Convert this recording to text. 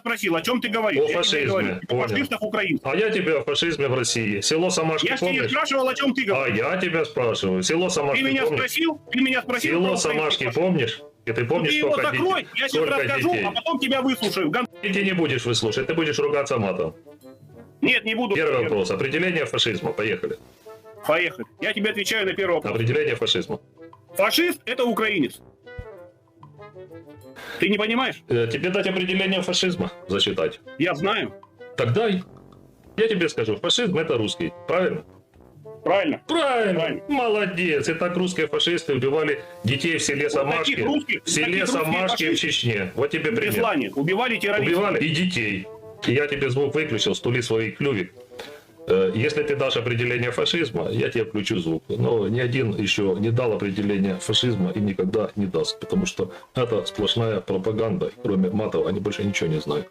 спросил, о чем ты говоришь. О Я тебе фашизме, говорю, о фашистах украинцев. А я тебя о фашизме в России. Село Самашки Я ж тебя помнишь? спрашивал, о чем ты А говоришь. я тебя спрашиваю. Село Ты Самашки меня помнишь? спросил, ты меня спросил. Село. Самашки помнишь? И ты Ну, помнишь, ты его сколько закрой, детей? я сейчас Сколько расскажу, детей? а потом тебя выслушаю. И ты не будешь выслушать, ты будешь ругаться матом. Нет, не буду. Первый вопрос. Определение фашизма. Поехали. Поехали. Я тебе отвечаю на первый вопрос. Определение фашизма. Фашист – это украинец. Ты не понимаешь? Э, Тебе дать определение фашизма зачитать? Я знаю. Так дай. Я тебе скажу, фашизм это русский. Правильно? Правильно. Правильно. Правильно. Молодец. И так русские фашисты убивали детей в селе Самашки. русских- в селе Самашки в. Чечне. Вот тебе пример. Беслане. Убивали террористов. Убивали и детей. И я тебе звук выключил, стули свои клювик. Э, Если ты дашь определение фашизма, я тебе включу звук. Но ни один еще не дал определение фашизма и никогда не даст, потому что это сплошная пропаганда. Кроме матов, они больше ничего не знают.